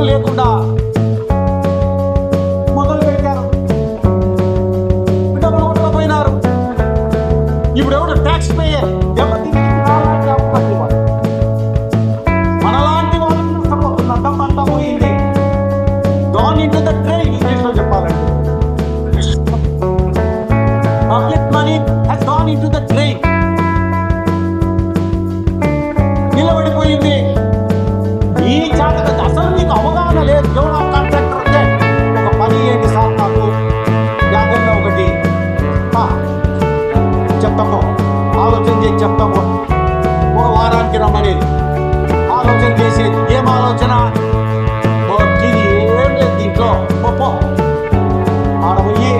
పనులు లేకుండా మొదలు పెట్టారు. డబ్బులు కొట్టకపోయినారు. ఇప్పుడు ఎవరు ట్యాక్స్ పేయర్ మనలాంటి వాళ్ళు పోయింది గాన్ ద ట్రైన్ ఇంగ్లీష్లో చెప్పాలంటే. Public money has gone into the train నిలబడిపోయింది. ఈ జాతక అసలు వారానికి రమ్మనేది ఆలోచన చేసే ఏం ఆలోచన? ఇది ఏం లేదు దీంట్లో? గొప్ప పో ఆడ పోయి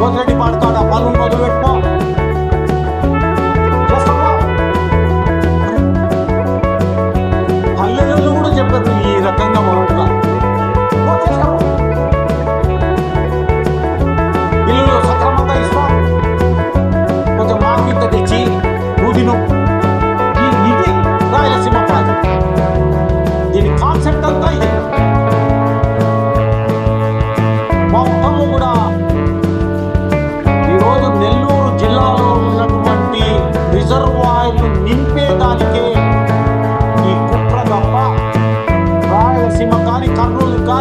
రోజులకి పాడుతాడు? ఆ పనులు మొదలు పెట్టుకో. చేస్తావా? కూడా చెప్పారు ఈ రకంగా మొదలుగా ఇల్లు సక్రమంగా ఇస్తాం. కొంచెం మాకు ఇంత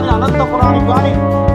हमारी अनंत पुरानी वाणी